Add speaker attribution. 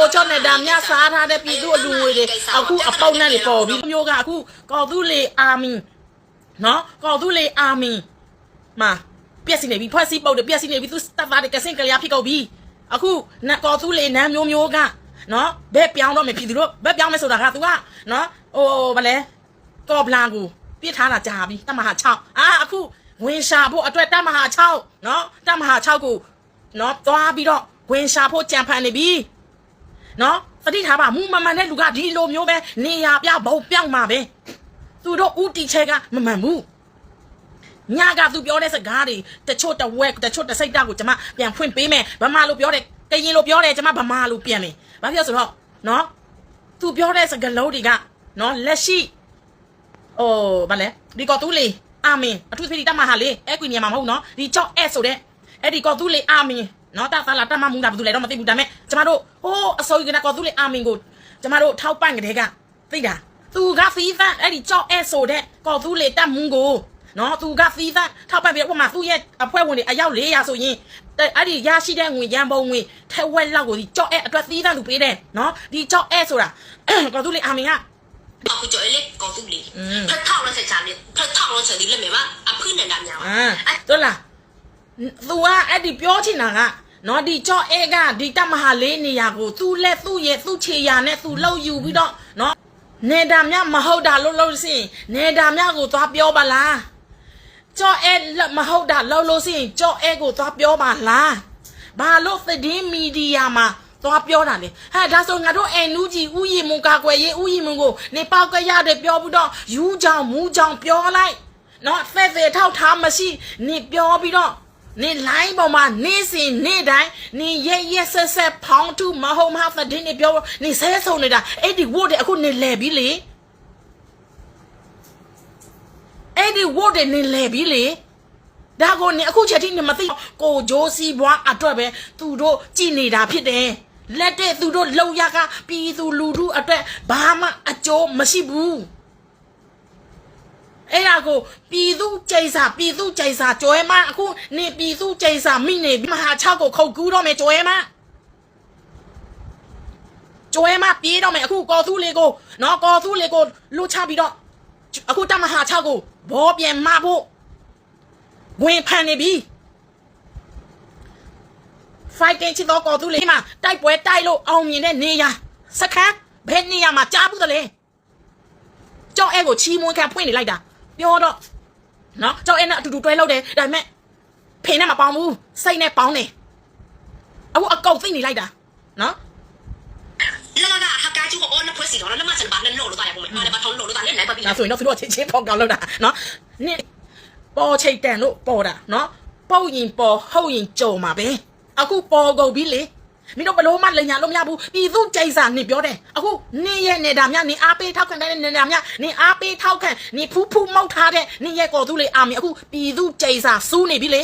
Speaker 1: ကိုချော့နေတာမြစားထားတဲ့ပြည်သူအလူငွေတွေအခုအပေါက်နဲ့တွေပေါ်ပြီးမျိုးကအခုကော်သူလေအာမီနော်ကော်သူလေအာမီမာပြက်စီနေပြီဖွဲ့စည်းပုတ်တယ်ပြက်စီနေပြီသူတပ်သားတွေကစင်ကလေးဖြစ်ကုန်ပြီအခုနတ်ကော်သူလေနန်းမျိုးမျိုးကနော်ဘက်ပြောင်းတော့မယ်ပြည်သူတို့ဘက်ပြောင်းမယ်ဆိုတာက तू ကနော်ဟိုဗလဲကော်ဘလန်ကိုပြစ်ထားတာကြာပြီတမဟာ6အာအခုဝင်ရှာဖို့အတွက်တမဟာ6နော်တမဟာ6ကိုနော်သွားပြီးတော့ဝင်ရှာဖို့ကြံဖန်နေပြီ နော်သတိထားပါမူမမှန်တဲ့လူကဒီလိုမျိုးပဲနေရပြဘုံပြောင်းမှာပဲသူတို့ဥတီချက်ကမမှန်ဘူးညာကသူပြောတဲ့စကားတွေတချို့တဝက်တချို့တစိတ်တာကိုကျွန်မပြန်ဖွင့်ပေးမယ်ဗမာလိုပြောတယ်ကရင်လိုပြောတယ်ကျွန်မဗမာလိုပြန်မယ်ဘာဖြစ်လို့ဆိုတော့နော်သူပြောတဲ့စကားလုံးတွေကနော်လက်ရှိဟိုဗာလဲဒီကောသူလေးအာမင်အထူးသဖြင့်ဒီတမဟာလေးအဲ့ကွေနေမှာမဟုတ်နော်ဒီကြောက်အဲ့ဆိုတဲ့အဲ့ဒီကောသူလေးအာမင် နော်တာသာလာတမမူတာဘာလို့လဲတော့မသိဘူးဒါမဲ့ကျမတို့ဟိုးအစိုးရကကောသူလေးအာမင်ကိုကျမတို့ထောက်ပံ့ကြတဲ့ကသိတာသူကဖီးဖန်အဲ့ဒီကြောက်အဲ့ဆိုတဲ့ကောသူလေးတတ်မှုကိုနော်သူကဖီးဖန်ထောက်ပံ့ပြီးတော့ဥပမာသူ့ရဲ့အဖွဲ့ဝင်တွေအယောက်400ဆိုရင်အဲ့ဒီရရှိတဲ့ငွေရန်ပုံငွေထက်ဝက်လောက်ကိုဒီကြောက်အဲ့အတွက်သီးသန့်လူပေးတယ်နော်ဒီကြောက်အဲ့ဆိုတာကောသူလေးအာမင်က
Speaker 2: အခုကြော်လေးကောသူလေး
Speaker 1: อืม
Speaker 2: ဖက်ထောက်လို့ဆက်ချာလေးဖက်ထောက်လို့ဆက်ဒီလက်မြေမှာအဖိနေတာများပါ
Speaker 1: အာတို့လား သူကအဲ့ဒီပြောချင်တာကနော်ဒီကြော့အဲကဒီတမဟာလေးနေရာကိုသူလက်သူ့ရဲ့သူ့ခြေရာနဲ့သူလှုပ်ယူပြီးတော့နော်နေတာမြမဟုတ်တာလို့လို့စင်နေတာမြကိုသွားပြောပါလားကြော့အဲမဟုတ်တာလှုပ်လို့စင်ကြော့အဲကိုသွားပြောပါလားဘာလို့သတင်းမီဒီယာမှာသွားပြောတာလေဟဲ့ဒါဆိုငါတို့အန်နူးကြီးဥယျာဉ်မူကာကွယ်ရေးဥယျာဉ်မူကိုနေပေါက်ကရတယ်ပြောပြီးတော့ယူကြောင်မူကြောင်ပြောလိုက်နော်ဖဲ့ဖဲ့ထောက်ထားမရှိနေပြောပြီးတော့ နေလိုင်းပေါ်မှာနေစဉ်နေတိုင်းနေရက်ရက်ဆက်ဆက်ဖောင်းထုမဟုတ်မဟုတ်တဲ့နေပြောနေဆဲဆုံနေတာအဲ့ဒီဝတ်တဲ့အခုနေလဲပြီလေအဲ့ဒီဝတ်တဲ့နေလဲပြီလေဒါကိုနေအခုချက်ထိနေမသိကိုဂျိုးစီဘွားအတွက်ပဲသူတို့ကြည်နေတာဖြစ်တယ်လက်တဲ့သူတို့လုံရကပြည်သူလူထုအတွက်ဘာမှအကျိုးမရှိဘူးအဲ့ဒါ ကိုပြည်သူကြိတ်စာပြည်သူကြိတ်စာကြွဲမအခုနေပြည်သူကြိတ်စာမိနေမဟာ6ကိုခုတ်ကူးတော့မယ်ကြွဲမကြွဲမပြေးတော့မယ်အခုကော်သူလေးကိုနော်ကော်သူလေးကိုလှုပ်ချပြီးတော့အခုတမဟာ6ကိုဘောပြန်မဖို့ဝင်ဖန်နေပြီ fighting ချစ်တော့ကော်သူလေးမှာတိုက်ပွဲတိုက်လို့အောင်မြင်တဲ့နေရာစခန်းဘယ်နေရာမှာကြားဘူးသလဲကြောက်အဲကိုချီးမွမ်းခံဖွင့်နေလိုက်တာ ပြောတော့နော်ကြောက်အဲနဲ့အတူတူတွဲလောက်တယ်ဒါပေမဲ့ဖေနဲ့မပေါင်းဘူးစိတ်နဲ့ပေါင်းတယ်အခုအကောက်သိနေလိုက်တာနော်
Speaker 2: လာလာလာဟာကာကျူကိုအော်နဖွဲ့စီတော့လက်မစဘာနဲ့လို့လို့တာရပုံမဲ့အဲ့ဒါဘာထုံးလို့လို့တာလဲနိုင်ပါပြီ
Speaker 1: ဒါဆိုရင်တော့သူတို့ချင်းချင်းပေါက်ကောက်လောက်တာနော်နင်ပေါ်ချိတ်တန်လို့ပေါ်တာနော်ပုတ်ရင်ပေါ်ဟုတ်ရင်ကြုံမှာပဲအခုပေါ်ကုန်ပြီလေ မင်းတို့ဘလို့မှလိန်ညာလို့မရဘူးပြည်သူကြိတ်စာနေပြောတယ်အခုနင်းရဲ့နေတာမြနင်အားပေးထောက်ခံတဲ့နေတာမြနင်အားပေးထောက်ခံနင်ဖူးဖူးမောက်ထားတဲ့နင်ရဲ့ကော်သူလေအာမီအခုပြည်သူကြိတ်စာစူးနေပြီလေ